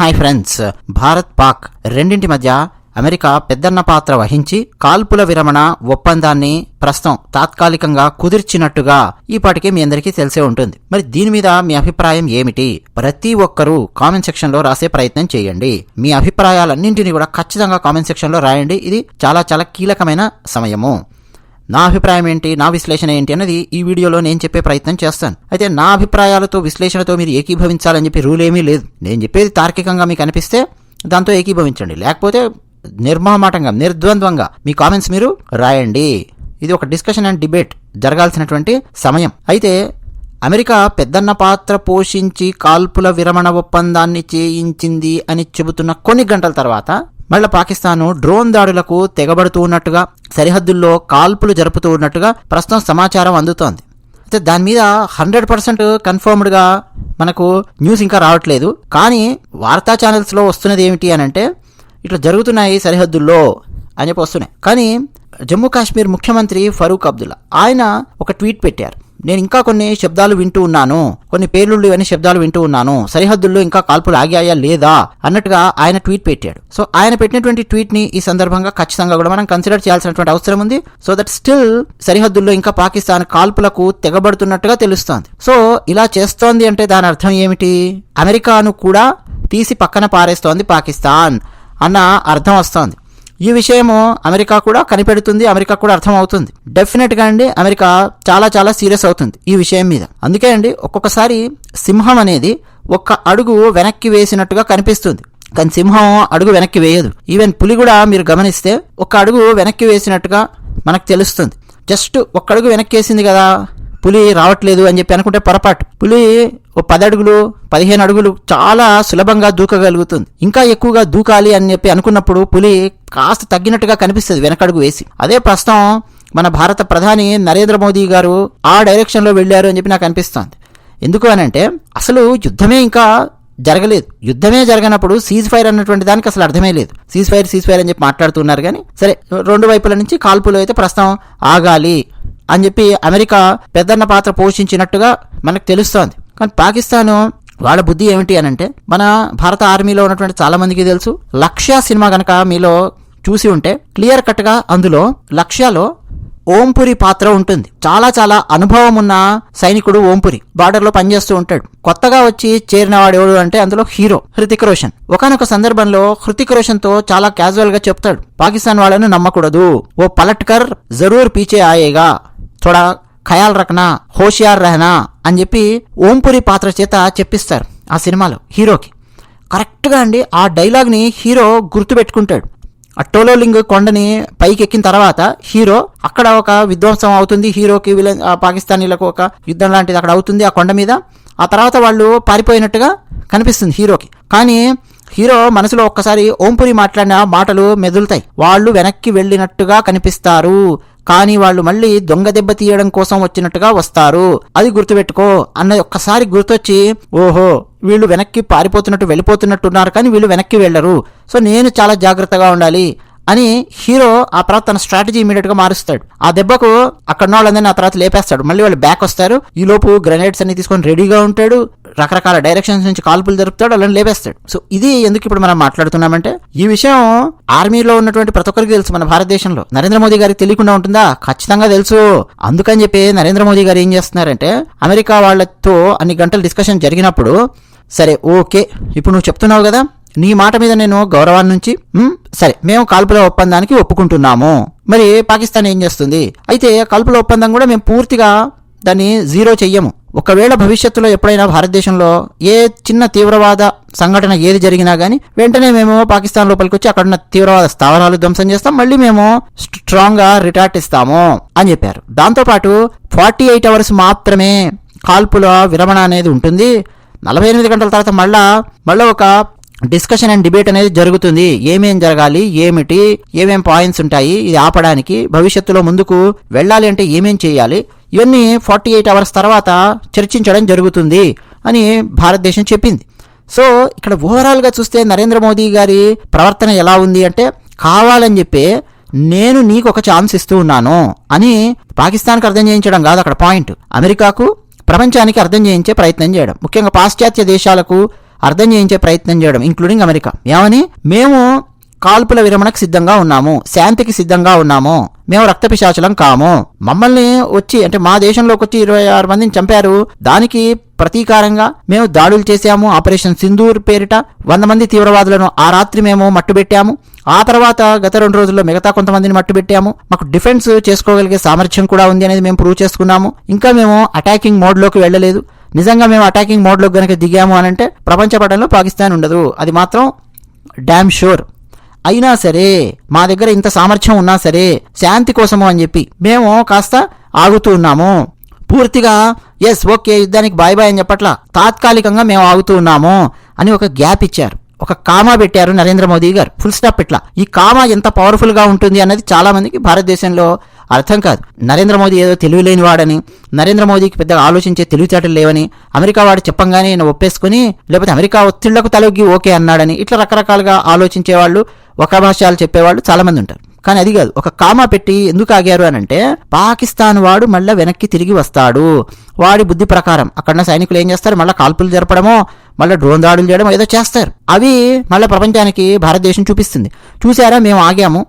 Hi friends. Bharat Pak రెండింటి మధ్య America పెద్దన్న పాత్ర వహించి కాల్పుల విరమణ ఒప్పందాన్ని ప్రస్తుతం తాత్కాలికంగా కుదిర్చినట్టుగా ఈ మీ అందరికీ తెలిసే ఉంటుంది. మరి దీని మీద మీ అభిప్రాయం ఏమిటి? ప్రతి ఒక్కరూ కామెంట్ సెక్షన్లో రాసే ప్రయత్నం చేయండి. మీ అభిప్రాయాలన్నింటినీ కూడా ఖచ్చితంగా కామెంట్ సెక్షన్లో రాయండి. ఇది చాలా చాలా కీలకమైన సమయము. నా అభిప్రాయం ఏంటి నా విశ్లేషణ ఏంటి అన్నది ఈ వీడియోలో నేను చెప్పే ప్రయత్నం చేస్తాను. అయితే నా అభిప్రాయాలతో విశ్లేషణతో మీరు ఏకీభవించాలని చెప్పి రూల్ ఏమీ లేదు. నేను చెప్పేది తార్కికంగా మీకు అనిపిస్తే దాంతో ఏకీభవించండి. లేకపోతే నిర్మహమాటంగా నిర్ద్వంద్వంగా మీ కామెంట్స్ మీరు రాయండి. ఇది ఒక డిస్కషన్ అండ్ డిబేట్ జరగాల్సినటువంటి సమయం. అయితే అమెరికా పెద్దన్న పాత్ర పోషించి కాల్పుల విరమణ ఒప్పందాన్ని చేయించింది అని చెబుతున్న కొన్ని గంటల తర్వాత మళ్ళీ పాకిస్తాను డ్రోన్ దాడులకు తెగబడుతూ ఉన్నట్టుగా సరిహద్దుల్లో కాల్పులు జరుపుతూ ఉన్నట్టుగా ప్రస్తుతం సమాచారం అందుతోంది. అయితే దాని మీద హండ్రెడ్ పర్సెంట్ కన్ఫర్మ్డ్గా మనకు న్యూస్ ఇంకా రావట్లేదు. కానీ వార్తా ఛానల్స్లో వస్తున్నది ఏమిటి అని అంటే ఇట్లా జరుగుతున్నాయి సరిహద్దుల్లో అని చెప్పి వస్తున్నాయి. కానీ జమ్మూ కాశ్మీర్ ముఖ్యమంత్రి ఫరూక్ అబ్దుల్లా ఆయన ఒక ట్వీట్ పెట్టారు. నేను ఇంకా కొన్ని శబ్దాలు వింటూ ఉన్నాను. కొన్ని పేర్లు ఇవన్నీ శబ్దాలు వింటూ ఉన్నాను. సరిహద్దుల్లో ఇంకా కాల్పులు ఆగాయా లేదా అన్నట్టుగా ఆయన ట్వీట్ పెట్టాడు. సో ఆయన పెట్టినటువంటి ట్వీట్ని ఈ సందర్భంగా ఖచ్చితంగా కూడా మనం కన్సిడర్ చేయాల్సినటువంటి అవసరం ఉంది. సో దట్ స్టిల్ సరిహద్దుల్లో ఇంకా పాకిస్తాన్ కాల్పులకు తెగబడుతున్నట్టుగా తెలుస్తోంది. సో ఇలా చేస్తోంది అంటే దాని అర్థం ఏమిటి? అమెరికాను కూడా తీసి పక్కన పారేస్తోంది పాకిస్తాన్ అన్న అర్థం వస్తోంది. ఈ విషయము అమెరికా కూడా కనిపెడుతుంది అమెరికా కూడా అర్థం అవుతుంది డెఫినెట్గా అండి అమెరికా చాలా చాలా సీరియస్ అవుతుంది ఈ విషయం మీద. అందుకే అండి ఒక్కొక్కసారి సింహం అనేది ఒక్క అడుగు వెనక్కి వేసినట్టుగా కనిపిస్తుంది. కానీ సింహం అడుగు వెనక్కి వేయదు. ఈవెన్ పులి కూడా మీరు గమనిస్తే ఒక అడుగు వెనక్కి వేసినట్టుగా మనకు తెలుస్తుంది. జస్ట్ ఒక్క అడుగు వెనక్కి వేసింది కదా పులి రావట్లేదు అని చెప్పి అనుకుంటే పొరపాటు. పులి ఓ పది అడుగులు పదిహేను అడుగులు చాలా సులభంగా దూకగలుగుతుంది. ఇంకా ఎక్కువగా దూకాలి అని చెప్పి అనుకున్నప్పుడు పులి కాస్త తగ్గినట్టుగా కనిపిస్తుంది వెనకడుగు వేసి. అదే ప్రస్తుతం మన భారత ప్రధాని నరేంద్ర మోదీ గారు ఆ డైరెక్షన్లో వెళ్ళారు అని చెప్పి నాకు అనిపిస్తోంది. ఎందుకు అని అంటే అసలు యుద్ధమే ఇంకా జరగలేదు. యుద్ధమే జరగనప్పుడు సీజ్ ఫైర్ అన్నటువంటి దానికి అసలు అర్థమే లేదు. సీజ్ ఫైర్ సీజ్ ఫైర్ అని చెప్పి మాట్లాడుతున్నారు కానీ సరే రెండు వైపుల నుంచి కాల్పులు అయితే ప్రస్తుతం ఆగాలి. అని చెప్పి అమెరికా పెద్దన్న పాత్ర పోషించినట్టుగా మనకు తెలుస్తోంది. కానీ పాకిస్తాను వాళ్ళ బుద్ధి ఏమిటి అని అంటే మన భారత ఆర్మీలో ఉన్నటువంటి చాలా మందికి తెలుసు లక్ష్య సినిమా కనుక మీలో చూసి ఉంటే క్లియర్ కట్గా అందులో లక్ష్యాలో ఓంపురి పాత్ర ఉంటుంది. చాలా చాలా అనుభవం ఉన్న సైనికుడు ఓంపురి బార్డర్లో పనిచేస్తూ ఉంటాడు. కొత్తగా వచ్చి చేరిన వాడు ఎవడు అంటే అందులో హీరో హృతిక్ రోషన్. ఒకనొక సందర్భంలో హృతిక్ రోషన్తో చాలా క్యాజువల్గా చెప్తాడు పాకిస్తాన్ వాళ్ళను నమ్మకూడదు. ఓ పలట్కర్ జరూర్ పీచే ఆయేగా. థోడా ఖయాల్ రకనా హోషియార్ రహనా అని చెప్పి ఓంపురి పాత్ర చేత చెప్పిస్తారు ఆ సినిమాలో హీరోకి. కరెక్ట్గా అండి ఆ డైలాగ్ని హీరో గుర్తుపెట్టుకుంటాడు. ఆ టోలోలింగ్ కొండని పైకి ఎక్కిన తర్వాత హీరో అక్కడ ఒక విధ్వంసం అవుతుంది హీరోకి విలన్ పాకిస్తానీలకు ఒక యుద్ధం లాంటిది అక్కడ అవుతుంది ఆ కొండ మీద. ఆ తర్వాత వాళ్ళు పారిపోయినట్టుగా కనిపిస్తుంది హీరోకి. కానీ హీరో మనసులో ఒక్కసారి ఓంపురి మాట్లాడిన మాటలు మెదులుతాయి. వాళ్ళు వెనక్కి వెళ్ళినట్టుగా కనిపిస్తారు. కానీ వాళ్ళు మళ్ళీ దొంగ దెబ్బ తీయడం కోసం వచ్చినట్టుగా వస్తారు. అది గుర్తుపెట్టుకో. అన్న ఒక్కసారి గుర్తొచ్చి ఓహో వీళ్ళు వెనక్కి పారిపోతున్నట్టు వెళ్ళిపోతున్నట్టున్నారు కానీ వీళ్ళు వెనక్కి వెళ్ళరు. సో నేను చాలా జాగ్రత్తగా ఉండాలి. అని హీరో ఆ తర్వాత తన స్ట్రాటజీ ఇమీడియట్గా మారుస్తాడు. ఆ దెబ్బకు అక్కడ వాళ్ళందరినీ ఆ తర్వాత లేపేస్తాడు. మళ్ళీ వాళ్ళు బ్యాక్ వస్తారు. ఈ లోపు గ్రెనేడ్స్ అన్ని తీసుకొని రెడీగా ఉంటాడు. రకరకాల డైరెక్షన్స్ నుంచి కాల్పులు జరుపుతాడు. వాళ్ళని లేపేస్తాడు. సో ఇది ఎందుకు ఇప్పుడు మనం మాట్లాడుతున్నామంటే ఈ విషయం ఆర్మీలో ఉన్నటువంటి ప్రతి ఒక్కరికి తెలుసు మన భారతదేశంలో. నరేంద్ర మోదీ గారికి తెలియకుండా ఉంటుందా? ఖచ్చితంగా తెలుసు. అందుకని చెప్పి నరేంద్ర మోదీ గారు ఏం చేస్తున్నారంటే అమెరికా వాళ్ళతో అన్ని గంటలు డిస్కషన్ జరిగినప్పుడు సరే ఓకే ఇప్పుడు నువ్వు చెప్తున్నావు కదా నీ మాట మీద నేను గౌరవాన్ని నుంచి సరే మేము కాల్పుల ఒప్పందానికి ఒప్పుకుంటున్నాము. మరి పాకిస్తాన్ ఏం చేస్తుంది? అయితే కాల్పుల ఒప్పందం కూడా మేము పూర్తిగా దాన్ని జీరో చెయ్యము. ఒకవేళ భవిష్యత్తులో ఎప్పుడైనా భారతదేశంలో ఏ చిన్న తీవ్రవాద సంఘటన ఏది జరిగినా గానీ వెంటనే మేము పాకిస్తాన్ లోపలికి వచ్చి అక్కడ ఉన్న తీవ్రవాద స్థావరాలు ధ్వంసం చేస్తాం. మళ్ళీ మేము స్ట్రాంగ్గా రిటార్ట్ ఇస్తాము అని చెప్పారు. దాంతోపాటు ఫార్టీ ఎయిట్ అవర్స్ మాత్రమే కాల్పుల విరమణ అనేది ఉంటుంది. నలభై ఎనిమిది గంటల తర్వాత మళ్ళా మళ్ళీ ఒక డిస్కషన్ అండ్ డిబేట్ అనేది జరుగుతుంది. ఏమేం జరగాలి ఏమిటి ఏమేం పాయింట్స్ ఉంటాయి ఇది ఆపడానికి భవిష్యత్తులో ముందుకు వెళ్ళాలి అంటే ఏమేం చేయాలి ఇవన్నీ ఫార్టీ ఎయిట్ అవర్స్ తర్వాత చర్చించడం జరుగుతుంది అని భారతదేశం చెప్పింది. సో ఇక్కడ ఓవరాల్గా చూస్తే నరేంద్ర మోదీ గారి ప్రవర్తన ఎలా ఉంది అంటే కావాలని చెప్పి నేను నీకు ఒక ఛాన్స్ ఇస్తూ ఉన్నాను అని పాకిస్తాన్కి అర్థం చేయించడం కాదు అక్కడ పాయింట్. అమెరికాకు ప్రపంచానికి అర్థం చేయించే ప్రయత్నం చేయడం. ముఖ్యంగా పాశ్చాత్య దేశాలకు అర్థం చేయించే ప్రయత్నం చేయడం ఇంక్లూడింగ్ అమెరికా. ఏమని? మేము కాల్పుల విరమణకు సిద్ధంగా ఉన్నాము శాంతికి సిద్ధంగా ఉన్నాము మేము రక్తపిశాచలం కాము. మమ్మల్ని వచ్చి అంటే మా దేశంలోకి వచ్చి ఇరవై ఆరు మందిని చంపారు. దానికి ప్రతీకారంగా మేము దాడులు చేశాము. ఆపరేషన్ సింధూర్ పేరిట వంద మంది తీవ్రవాదులను ఆ రాత్రి మేము మట్టుబెట్టాము. ఆ తర్వాత గత రెండు రోజుల్లో మిగతా కొంతమందిని మట్టుబెట్టాము. మాకు డిఫెన్స్ చేసుకోగలిగే సామర్థ్యం కూడా ఉంది అనేది మేము ప్రూవ్ చేసుకున్నాము. ఇంకా మేము అటాకింగ్ మోడ్లోకి వెళ్ళలేదు. నిజంగా మేము అటాకింగ్ మోడ్లోకి గనక దిగాము అని అంటే ప్రపంచ పటంలో పాకిస్తాన్ ఉండదు. అది మాత్రం డ్యామ్ షూర్ అయినా సరే మా దగ్గర ఇంత సామర్థ్యం ఉన్నా సరే శాంతి కోసము అని చెప్పి మేము కాస్త ఆగుతూ ఉన్నాము. పూర్తిగా ఎస్ ఓకే యుద్ధానికి బాయ్ బాయ్ అని చెప్పట్లా తాత్కాలికంగా మేము ఆగుతూ ఉన్నాము అని ఒక గ్యాప్ ఇచ్చారు. ఒక కామా పెట్టారు నరేంద్ర మోదీ గారు. ఫుల్ స్టాప్ ఇట్లా. ఈ కామా ఎంత పవర్ఫుల్గా ఉంటుంది అన్నది చాలామందికి భారతదేశంలో అర్థం కాదు. నరేంద్ర మోదీ ఏదో తెలివి లేనివాడని నరేంద్ర మోదీకి పెద్దగా ఆలోచించే తెలివితేటలు లేవని అమెరికా వాడు చెప్పంగానే ఈయన ఒప్పేసుకుని లేకపోతే అమెరికా ఒత్తిళ్ళకు తలొగ్గి ఓకే అన్నాడని ఇట్లా రకరకాలుగా ఆలోచించే వాళ్ళు ఒక భాషలు చెప్పేవాళ్ళు చాలామంది ఉంటారు. కానీ అది కాదు. ఒక కామా పెట్టి ఎందుకు ఆగారు అని అంటే పాకిస్తాన్ వాడు మళ్ళీ వెనక్కి తిరిగి వస్తాడు. వాడి బుద్ధి ప్రకారం అక్కడ సైనికులు ఏం చేస్తారు? మళ్ళీ కాల్పులు జరపడమో మళ్ళీ డ్రోన్ దాడులు చేయడం ఏదో చేస్తారు. అవి మళ్ళీ ప్రపంచానికి భారతదేశం చూపిస్తుంది. చూసారా మేము ఆగాము.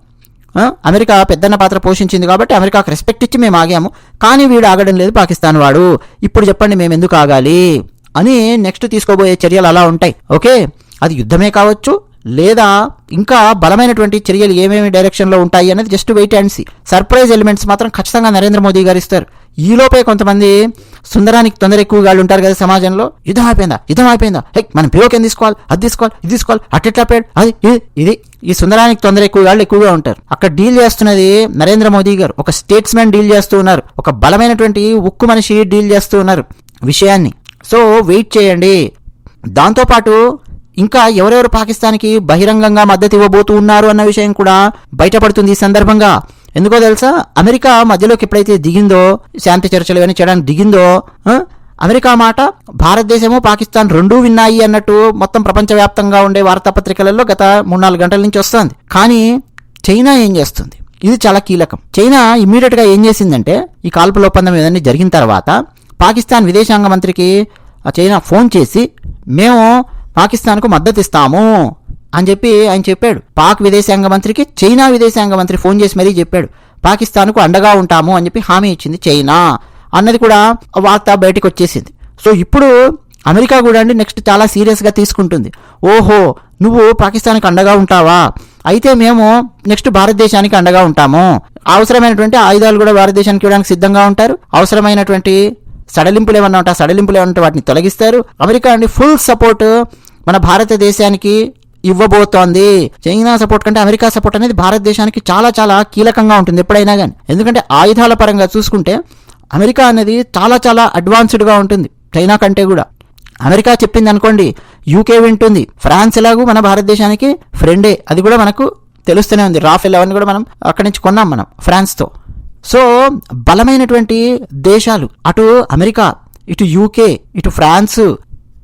అమెరికా పెద్దన్న పాత్ర పోషించింది కాబట్టి అమెరికాకు రెస్పెక్ట్ ఇచ్చి మేము ఆగాము. కానీ వీడు ఆగడం లేదు పాకిస్తాన్ వాడు. ఇప్పుడు చెప్పండి మేము ఎందుకు ఆగాలి? అని నెక్స్ట్ తీసుకోబోయే చర్యలు అలా ఉంటాయి. ఓకే? అది యుద్ధమే కావచ్చు లేదా ఇంకా బలమైనటువంటి చర్యలు ఏమేమి డైరెక్షన్లో ఉంటాయి అనేది just wait and see surprise elements మాత్రం ఖచ్చితంగా నరేంద్ర మోదీ గారు ఇస్తారు. ఈలోపే కొంతమంది సుందరానికి తొందర ఎక్కువ గాళ్ళు ఉంటారు కదా సమాజంలో. యుద్ధం అయిపోయిందా? యుద్ధం అయిపోయిందా? హెక్ మనం పిఓకి తీసుకోవాలి అది తీసుకోవాలి ఇది తీసుకోవాలి అట్టెట్లా పేడు అది ఇది ఇది. ఈ సుందరానికి తొందర ఎక్కువ గాళ్ళు ఎక్కువగా ఉంటారు. అక్కడ డీల్ చేస్తున్నది నరేంద్ర మోదీ గారు. ఒక స్టేట్స్మెన్ డీల్ చేస్తూ ఉన్నారు. ఒక బలమైనటువంటి ఉక్కు మనిషి డీల్ చేస్తూ ఉన్నారు విషయాన్ని. సో వెయిట్ చేయండి. దాంతోపాటు ఇంకా ఎవరెవరు పాకిస్తాన్కి బహిరంగంగా మద్దతు ఇవ్వబోతూ ఉన్నారు అన్న విషయం కూడా బయటపడుతుంది ఈ సందర్భంగా. ఎందుకో తెలుసా? అమెరికా మధ్యలోకి ఎప్పుడైతే దిగిందో శాంతి చర్చలు ఇవన్నీ చేయడానికి దిగిందో అమెరికా మాట భారతదేశము పాకిస్తాన్ రెండూ విన్నాయి అన్నట్టు మొత్తం ప్రపంచవ్యాప్తంగా ఉండే వార్తాపత్రికలలో గత మూడు నాలుగు గంటల నుంచి వస్తుంది. కానీ చైనా ఏం చేస్తుంది? ఇది చాలా కీలకం. చైనా ఇమ్మీడియట్గా ఏం చేసిందంటే ఈ కాల్పుల ఒప్పందం ఏదన్నీ జరిగిన తర్వాత పాకిస్తాన్ విదేశాంగ మంత్రికి ఆ చైనా ఫోన్ చేసి మేము పాకిస్తాన్కు మద్దతు ఇస్తాము అని చెప్పి ఆయన చెప్పాడు. పాక్ విదేశాంగ మంత్రికి చైనా విదేశాంగ మంత్రి ఫోన్ చేసి మరీ చెప్పాడు. పాకిస్తాన్కు అండగా ఉంటాము అని చెప్పి హామీ ఇచ్చింది చైనా. అన్నది కూడా వార్త బయటకు వచ్చేసింది. సో ఇప్పుడు అమెరికా కూడా అండి నెక్స్ట్ చాలా సీరియస్గా తీసుకుంటుంది. ఓహో నువ్వు పాకిస్తాన్కి అండగా ఉంటావా? అయితే మేము నెక్స్ట్ భారతదేశానికి అండగా ఉంటాము. అవసరమైనటువంటి ఆయుధాలు కూడా భారతదేశానికి ఇవ్వడానికి సిద్ధంగా ఉంటారు. అవసరమైనటువంటి సడలింపులు ఏమన్నా ఉంటా సడలింపులు ఏమంటే వాటిని తొలగిస్తారు. అమెరికా అండి ఫుల్ సపోర్ట్ మన భారతదేశానికి ఇవ్వబోతోంది. చైనా సపోర్ట్ కంటే అమెరికా సపోర్ట్ అనేది భారతదేశానికి చాలా చాలా కీలకంగా ఉంటుంది ఎప్పుడైనా కానీ ఎందుకంటే ఆయుధాల పరంగా చూసుకుంటే అమెరికా అనేది చాలా చాలా అడ్వాన్స్డ్గా ఉంటుంది. చైనా కంటే కూడా. అమెరికా చెప్పింది అనుకోండి యూకే వింటుంది. ఫ్రాన్స్ ఎలాగూ మన భారతదేశానికి ఫ్రెండే అది కూడా మనకు తెలుస్తూనే ఉంది. రాఫెల్ అవన్నీ కూడా మనం అక్కడి నుంచి కొన్నాం మనం ఫ్రాన్స్తో. సో బలమైనటువంటి దేశాలు. అటు అమెరికా ఇటు యూకే ఇటు ఫ్రాన్స్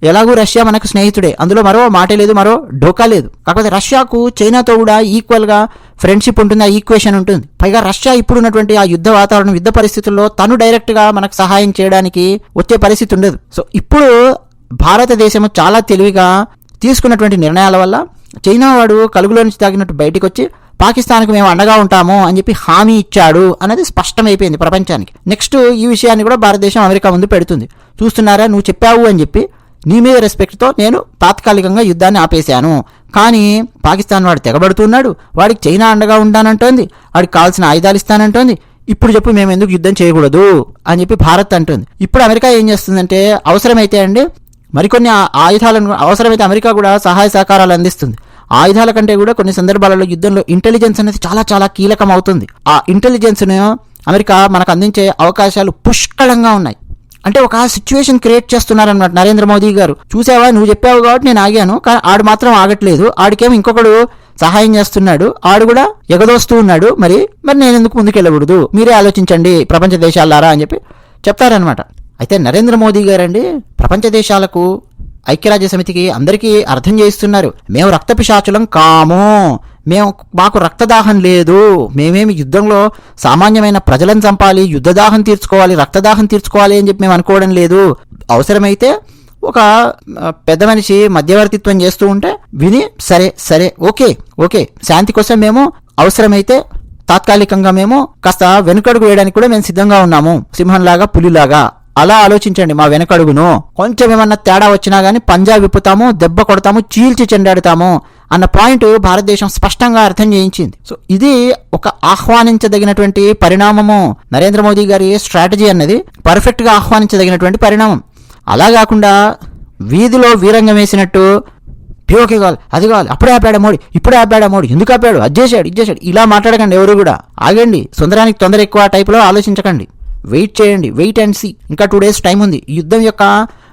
ఎలాగూ రష్యా మనకు స్నేహితుడే. అందులో మరో మాటే లేదు మరో ఢోకా లేదు. కాకపోతే రష్యాకు చైనాతో కూడా ఈక్వల్గా ఫ్రెండ్షిప్ ఉంటుంది ఆ ఈక్వేషన్ ఉంటుంది. పైగా రష్యా ఇప్పుడున్నటువంటి ఆ యుద్ధ వాతావరణం యుద్ధ పరిస్థితుల్లో తను డైరెక్ట్గా మనకు సహాయం చేయడానికి వచ్చే పరిస్థితి ఉండదు. సో ఇప్పుడు భారతదేశం చాలా తెలివిగా తీసుకున్నటువంటి నిర్ణయాల వల్ల చైనా వాడు కలుగులో నుంచి తాగినట్టు బయటికి వచ్చి పాకిస్తాన్కి మేము అండగా ఉంటాము అని చెప్పి హామీ ఇచ్చాడు అనేది స్పష్టమైపోయింది ప్రపంచానికి. నెక్స్ట్ ఈ విషయాన్ని కూడా భారతదేశం అమెరికా ముందు పెడుతుంది. చూస్తున్నారా? నువ్వు చెప్పావు అని చెప్పి నీ మీద రెస్పెక్ట్తో నేను తాత్కాలికంగా యుద్ధాన్ని ఆపేశాను. కానీ పాకిస్తాన్ వాడు తెగబడుతున్నాడు. వాడికి చైనా అండగా ఉంటానంటోంది. వాడికి కావాల్సిన ఆయుధాలు ఇస్తానంటోంది. ఇప్పుడు చెప్పు మేము ఎందుకు యుద్ధం చేయకూడదు? అని చెప్పి భారత్ అంటుంది. ఇప్పుడు అమెరికా ఏం చేస్తుందంటే అవసరమైతే అండి మరికొన్ని ఆయుధాలను అవసరమైతే అమెరికా కూడా సహాయ సహకారాలు అందిస్తుంది. ఆయుధాల కంటే కూడా కొన్ని సందర్భాలలో యుద్ధంలో ఇంటెలిజెన్స్ అనేది చాలా చాలా కీలకం అవుతుంది ఆ ఇంటెలిజెన్స్ను అమెరికా మనకు అందించే అవకాశాలు పుష్కలంగా ఉన్నాయి. అంటే ఒక సిచ్యువేషన్ క్రియేట్ చేస్తున్నారన్నమాట నరేంద్ర మోదీ గారు. చూసావా? నువ్వు చెప్పావు కాబట్టి నేను ఆగాను. కానీ ఆడు మాత్రం ఆగట్లేదు. ఆడికేమో ఇంకొకడు సహాయం చేస్తున్నాడు. ఆడు కూడా ఎగదోస్తూ ఉన్నాడు. మరి మరి నేను ఎందుకు ముందుకెళ్ళకూడదు? మీరే ఆలోచించండి ప్రపంచ దేశాలారా అని చెప్పి చెప్తారనమాట అయితే నరేంద్ర మోదీ గారండి ప్రపంచ దేశాలకు ఐక్యరాజ్య సమితికి అందరికీ అర్థం చేయిస్తున్నారు. మేము రక్తపిశాచులం కాము. మేము మాకు రక్తదాహం లేదు. మేమేమి యుద్ధంలో సామాన్యమైన ప్రజలను చంపాలి యుద్ధదాహం తీర్చుకోవాలి రక్తదాహం తీర్చుకోవాలి అని చెప్పి మేము అనుకోవడం లేదు. అవసరమైతే ఒక పెద్ద మనిషి మధ్యవర్తిత్వం చేస్తూ ఉంటే విని సరే సరే ఓకే ఓకే శాంతి కోసం మేము అవసరమైతే తాత్కాలికంగా మేము కాస్త వెనుకడుగు వేయడానికి కూడా మేము సిద్ధంగా ఉన్నాము. సింహంలాగా పులిలాగా. అలా ఆలోచించండి మా వెనకడుగును. కొంచెం ఏమన్నా తేడా వచ్చినా గానీ పంజాబ్ విప్పుతాము దెబ్బ కొడతాము చీల్చి చెండాడుతాము. అన్న పాయింట్ భారతదేశం స్పష్టంగా అర్థం చేయించింది. సో ఇది ఒక ఆహ్వానించదగినటువంటి పరిణామము. నరేంద్ర మోదీ గారి స్ట్రాటజీ అన్నది పర్ఫెక్ట్గా ఆహ్వానించదగినటువంటి పరిణామం. అలా కాకుండా వీధిలో వీరంగం వేసినట్టు పిఓకే కావాలి అది కావాలి అప్పుడే ఆపాడా మోడీ ఇప్పుడే ఆపాడా మోడీ ఎందుకు ఆపాడు అది చేశాడు ఇది చేశాడు ఇలా మాట్లాడకండి ఎవరు కూడా ఆగండి సుందరానికి తొందర ఎక్కువ టైపులో ఆలోచించకండి వెయిట్ చేయండి వెయిట్ అండ్ సీ ఇంకా టూ డేస్ టైం ఉంది ఈ యుద్ధం యొక్క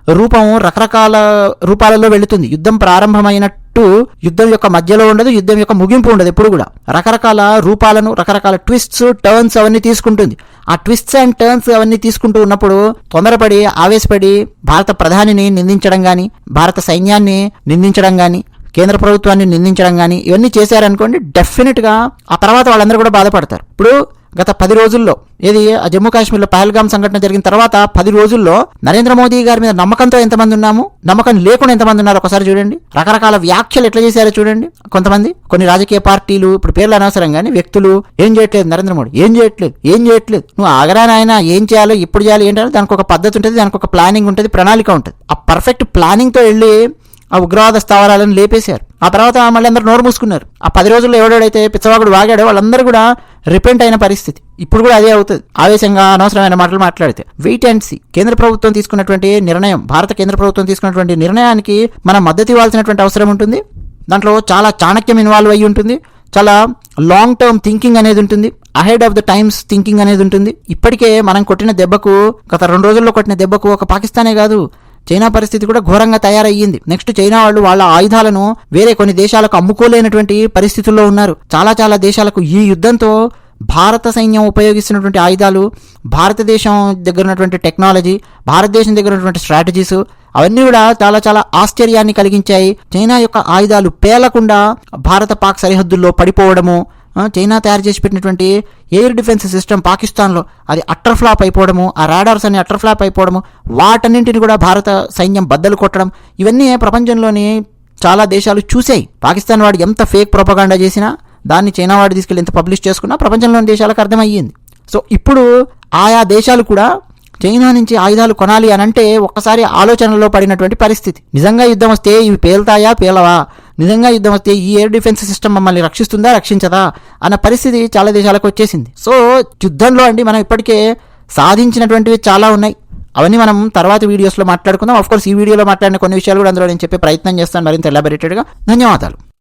రూపం రకరకాల రూపాలలో వెళుతుంది. యుద్ధం ప్రారంభమైనట్టు యుద్ధం యొక్క మధ్యలో ఉండదు యుద్ధం యొక్క ముగింపు ఉండదు ఎప్పుడు కూడా. రకరకాల రూపాలను రకరకాల ట్విస్ట్స్ టర్న్స్ అవన్నీ తీసుకుంటుంది. ఆ ట్విస్ట్స్ అండ్ టర్న్స్ అవన్నీ తీసుకుంటూ ఉన్నప్పుడు తొందరపడి ఆవేశపడి భారత ప్రధానిని నిందించడం కానీ భారత సైన్యాన్ని నిందించడం కానీ కేంద్ర ప్రభుత్వాన్ని నిందించడం కానీ ఇవన్నీ చేశారనుకోండి డెఫినెట్గా ఆ తర్వాత వాళ్ళందరూ కూడా బాధపడతారు. ఇప్పుడు గత పది రోజుల్లో ఏది? జమ్మూ కాశ్మీర్లో పహల్గామ్ సంఘటన జరిగిన తర్వాత పది రోజుల్లో నరేంద్ర మోదీ గారి మీద నమ్మకంతో ఎంతమంది ఉన్నాము? నమ్మకం లేకుండా ఎంతమంది ఉన్నారు? ఒకసారి చూడండి. రకరకాల వ్యాఖ్యలు ఎట్లా చేశారో చూడండి. కొంతమంది కొన్ని రాజకీయ పార్టీలు ఇప్పుడు పేర్లు అనవసరం కానీ వ్యక్తులు ఏం చేయట్లేదు నరేంద్ర మోడీ. ఏం చేయట్లేదు? ఏం చేయట్లేదు? నువ్వు ఆగరా నాయన? ఏం చేయాలో? ఎప్పుడు చేయాలి? ఏంటంటే దానికి ఒక పద్ధతి ఉంటుంది దానికి ఒక ప్లానింగ్ ఉంటుంది ప్రణాళిక ఉంటుంది. ఆ పర్ఫెక్ట్ ప్లానింగ్తో వెళ్ళి ఆ ఉగ్రవాద స్థావరాలను లేపేశారు. ఆ తర్వాత మళ్ళీ అందరూ నోరు మూసుకున్నారు. ఆ పది రోజుల్లో ఎవడెవడైతే పిచ్చవాగుడు వాగాడో వాళ్ళందరూ కూడా రిపెంట్ అయిన పరిస్థితి. ఇప్పుడు కూడా అదే అవుతుంది. ఆవేశంగా అనవసరమైన మాటలు మాట్లాడితే. వెయిట్ అండ్ సి కేంద్ర ప్రభుత్వం తీసుకున్నటువంటి నిర్ణయం భారత కేంద్ర ప్రభుత్వం తీసుకున్నటువంటి నిర్ణయానికి మనం మద్దతు ఇవ్వాల్సినటువంటి అవసరం ఉంటుంది. దాంట్లో చాలా చాణక్యం ఇన్వాల్వ్ అయ్యి ఉంటుంది. చాలా లాంగ్ టర్మ్ థింకింగ్ అనేది ఉంటుంది. Ahead of the times thinking అనేది ఉంటుంది. ఇప్పటికే మనం కొట్టిన దెబ్బకు గత రెండు రోజుల్లో కొట్టిన దెబ్బకు ఒక పాకిస్తానే కాదు. చైనా పరిస్థితి కూడా ఘోరంగా తయారయ్యింది. నెక్స్ట్ చైనా వాళ్ళు వాళ్ళ ఆయుధాలను వేరే కొన్ని దేశాలకు అమ్ముకోలేనటువంటి పరిస్థితుల్లో ఉన్నారు. చాలా చాలా దేశాలకు ఈ యుద్ధంతో భారత సైన్యం ఉపయోగిస్తున్నటువంటి ఆయుధాలు భారతదేశం దగ్గర ఉన్నటువంటి టెక్నాలజీ భారతదేశం దగ్గర ఉన్నటువంటి స్ట్రాటజీస్ అవన్నీ కూడా చాలా చాలా ఆశ్చర్యాన్ని కలిగించాయి. చైనా యొక్క ఆయుధాలు పేలకుండా భారత పాక్ సరిహద్దుల్లో పడిపోవడము చైనా తయారు చేసి పెట్టినటువంటి ఎయిర్ డిఫెన్స్ సిస్టమ్ పాకిస్తాన్లో అది అట్టర్ ఫ్లాప్ అయిపోవడము ఆ రాడార్స్ అన్ని అట్టర్ ఫ్లాప్ అయిపోవడము వాటన్నింటిని కూడా భారత సైన్యం బద్దలు కొట్టడం ఇవన్నీ ప్రపంచంలోని చాలా దేశాలు చూసాయి పాకిస్తాన్ వాడు ఎంత ఫేక్ ప్రొపగాండా చేసినా దాన్ని చైనా వాడు తీసుకెళ్ళి ఎంత పబ్లిష్ చేసుకున్నా ప్రపంచంలోని దేశాలకు అర్థమయ్యింది. సో ఇప్పుడు ఆయా దేశాలు కూడా చైనా నుంచి ఆయుధాలు కొనాలి అని అంటే ఒక్కసారి ఆలోచనలో పడినటువంటి పరిస్థితి. నిజంగా యుద్ధం వస్తే ఇవి పేలుతాయా పేలవా? నిజంగా యుద్ధం వస్తే ఈ ఎయిర్ డిఫెన్స్ సిస్టమ్ మమ్మల్ని రక్షిస్తుందా రక్షించదా అన్న పరిస్థితి చాలా దేశాలకు వచ్చేసింది. సో యుద్ధంలో అండి మనం ఇప్పటికే సాధించినటువంటివి చాలా ఉన్నాయి. అవన్నీ మనం తర్వాత వీడియోస్లో మాట్లాడుకుందాం. ఆఫ్ కోర్స్ ఈ వీడియోలో మాట్లాడిన కొన్ని విషయాలు కూడా అందులో నేను చెప్పే ప్రయత్నం చేస్తాను. మరింత ఎలాబరేటెడ్గా ధన్యవాదాలు.